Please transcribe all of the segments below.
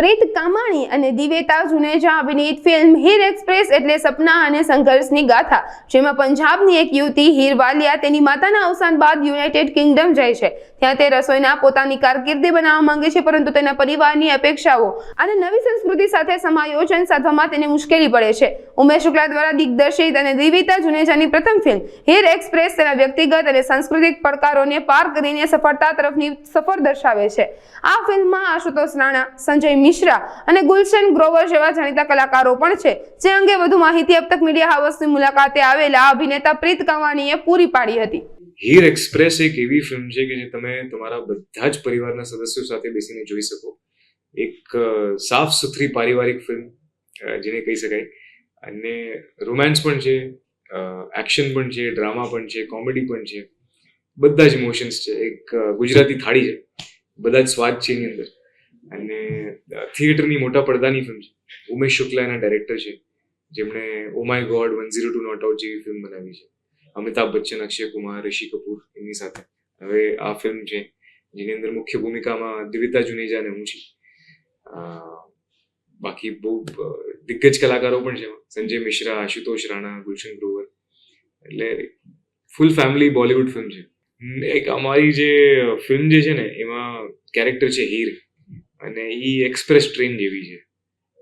પ્રીત કામાણી અને દિવેતા જુનેજા અભિનીત film Heer express એટલે સપના અને સંઘર્ષની ગાથા, જેમાં પંજાબની એક યુવતી હીર વાલિયા તેની માતાના અવસાન બાદ યુનાઇટેડ કિંગડમ જાય છે. ત્યાં તે રસોઈના પોતાની કારકિર્દી બનાવવા માંગે છે, પરંતુ તેના પરિવારની અપેક્ષાઓ અને નવી સંસ્કૃતિ સાથે સમાયોજન સાધવામાં તેને મુશ્કેલી પડે છે. ઉમેશ શુક્લા દ્વારા દિગ્દર્શિત અને દિવેતા જુનેજાની પ્રથમ ફિલ્મ હીર એક્સપ્રેસ તેના વ્યક્તિગત અને સાંસ્કૃતિક પડકારોને પાર કરીને સફળતા તરફની સફર દર્શાવે છે. આ ફિલ્મમાં આશુતોષ રાણા, સંજય મિશ્રા અને ગુલશન ગ્રોવર જેવા જાણીતા કલાકારો પણ છે. જે અંગે વધુ માહિતી અબતક મીડિયા હાઉસની મુલાકાતે આવેલા અભિનેતા પ્રીત કંવાણીએ પૂરી પાડી હતી. હીર એક્સપ્રેસ એક એવી ફિલ્મ છે કે જે તમે તમારા બધા જ પરિવારના સદસ્યો સાથે બેસીને જોઈ શકો. એક સાફ સુથરી પારિવારિક ફિલ્મ જેને કહી શકાય. અને રોમાન્સ પણ છે એક્શન પણ છે, ડ્રામા પણ છે, કોમેડી પણ છે. બધા જ ઇમોશન્સ છે. એક ગુજરાતી થાળી છે. બધા જ સ્વાદ છે એની અંદર. અને થિયેટરની મોટા પડદાની ફિલ્મ છે. ઉમેશ શુક્લા એના ડાયરેક્ટર છે. જેમણે ઓ my god one zero two not out જેવી ફિલ્મ બનાવી છે. અમિતાભ બચ્ચન, અક્ષય કુમાર, ઋષિ કપૂર એમની સાથે. હવે આ ફિલ્મ છે. જેની અંદર મુખ્ય ભૂમિકામાં દિવિતા જુનેજા અને હું છું. બાકી બહુ દિગ્ગજ કલાકારો પણ છે સંજય મિશ્રા, આશુતોષ રાણા, ગુલશન ગ્રોવર. એટલે ફૂલ ફેમિલી બોલિવૂડ ફિલ્મ છે. એક અમારી જે ફિલ્મ જે છે ને, એમાં કેરેક્ટર છે હીર. અને એ એક્સપ્રેસ ટ્રેન જેવી છે.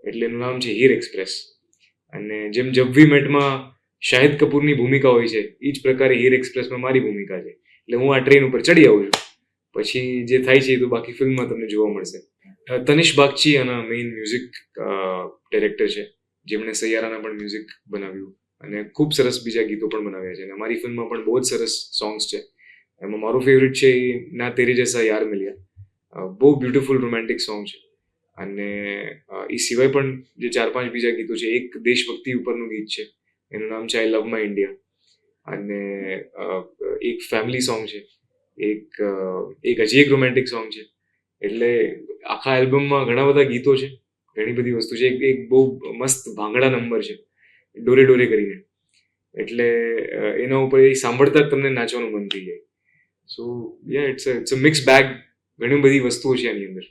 એટલે એનું નામ છે હીર એક્સપ્રેસ અને જેમ જબ્વી મેટમાં શાહિદ કપૂરની ભૂમિકા હોય છે એ જ પ્રકારે હીર એક્સપ્રેસમાં મારી ભૂમિકા છે. એટલે હું આ ટ્રેન ઉપર ચડી આવું છું. પછી જે થાય છે એ તો બાકી ફિલ્મમાં તમને જોવા મળશે. તનિષ બાગચી આના મેઇન મ્યુઝિક ડિરેક્ટર છે. જેમણે સૈયારાના પણ મ્યુઝિક બનાવ્યું. અને ખૂબ સરસ બીજા ગીતો પણ બનાવ્યા છે. અને અમારી ફિલ્મમાં પણ બહુ જ સરસ સોંગ્સ છે. એમાં મારું ફેવરિટ છે એ ના તેરી જૈસા યાર મિલ્યા. બહુ બ્યુટિફુલ રોમેન્ટિક સોંગ છે. અને એ સિવાય પણ જે ચાર પાંચ બીજા ગીતો છે, એક દેશભક્તિ ઉપરનું ગીત છે, એનું નામ છે આઈ લવ માય ઇન્ડિયા અને એક ફેમિલી સોંગ છે, એક એક હજી એક રોમેન્ટિક સોંગ છે. એટલે આખા એલ્બમમાં ઘણા બધા ગીતો છે, ઘણી બધી વસ્તુ છે. એક એક બહુ મસ્ત ભાંગડા નંબર છે, ડોરે ડોરે કરીને. એટલે એના ઉપર એ સાંભળતા જ તમને નાચવાનું મન થઈ જાય. So yeah it's it's a mix bag ઘણી બધી વસ્તુઓ છે આની અંદર.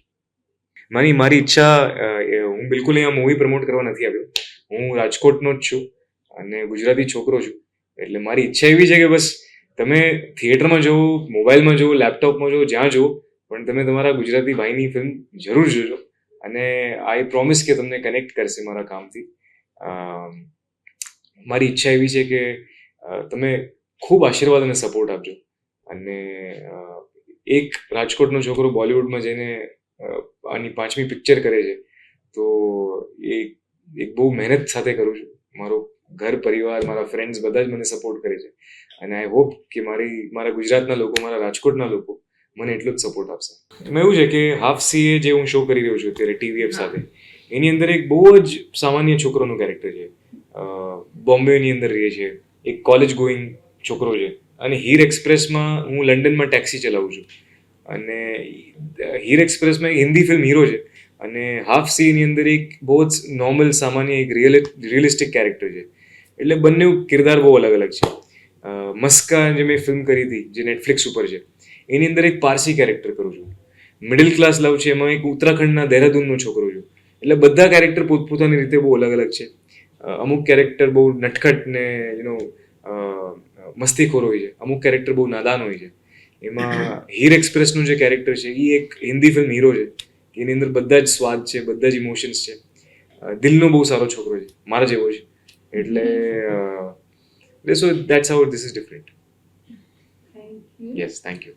મારી મારી ઈચ્છા હું બિલકુલ અહીંયા મૂવી પ્રમોટ કરવા નથી આવ્યો. હું રાજકોટનો જ છું અને ગુજરાતી છોકરો છું. એટલે મારી ઈચ્છા એવી છે કે બસ તમે થિયેટરમાં જુઓ મોબાઈલમાં જુઓ લેપટોપમાં જુઓ, જ્યાં જુઓ, પણ તમે તમારા ગુજરાતી ભાઈની ફિલ્મ જરૂર જોજો. અને આઈ પ્રોમિસ કે તમને કનેક્ટ કરશે મારા કામથી. મારી ઈચ્છા એવી છે કે તમે ખૂબ આશીર્વાદ અને સપોર્ટ આપજો. અને એક રાજકોટનો છોકરો બોલિવૂડમાં જઈને આની પાંચમી પિક્ચર કરે છે તો એ એક બહુ મહેનત સાથે કરું છું. મારો ઘર પરિવાર મારા ફ્રેન્ડ્સ બધા જ મને સપોર્ટ કરે છે. અને આઈ હોપ કે મારી મારા ગુજરાતના લોકો મારા રાજકોટના લોકો મને એટલો જ સપોર્ટ આપશે. એમાં એવું છે કે હાફ સીએ જે હું શો કરી રહ્યો છું અત્યારે ટીવીએફ સાથે એની અંદર એક બહુ જ સામાન્ય છોકરોનું કેરેક્ટર છે. બોમ્બેની અંદર રહે છે. એક કોલેજ ગોઈંગ છોકરો છે. અને હીર એક્સપ્રેસમાં હું લંડનમાં ટેક્સી ચલાવું છું. અને હીર એક્સપ્રેસમાં એક હિન્દી ફિલ્મ હીરો છે. અને હાફ સીની અંદર એક બહુ જ નોર્મલ સામાન્ય એક રિયલ રિયલિસ્ટિક કેરેક્ટર છે. એટલે બંને કિરદાર બહુ અલગ અલગ છે. મસ્કા જે મેં ફિલ્મ કરી હતી, જે નેટફ્લિક્સ ઉપર છે, એની અંદર એક પારસી કેરેક્ટર કરું છું. મિડલ ક્લાસ લવ છે, એમાં એક ઉત્તરાખંડના દહેરાદૂનનો છોકરો છું. એટલે બધા કેરેક્ટર પોતપોતાની રીતે બહુ અલગ અલગ છે. અમુક કેરેક્ટર બહુ નટખટ ને યુ મસ્તીખોર હોય છે. અમુક કેરેક્ટર બહુ નાદાન હોય છે. એમાં હીર એક્સપ્રેસનું જે કેરેક્ટર છે એ એક હિન્દી ફિલ્મ હીરો છે. એની અંદર બધા જ સ્વાદ છે બધા જ ઇમોશન્સ છે. દિલનો બહુ સારો છોકરો છે. મારા જેવો છે. એટલે so that's how this is different yes thank you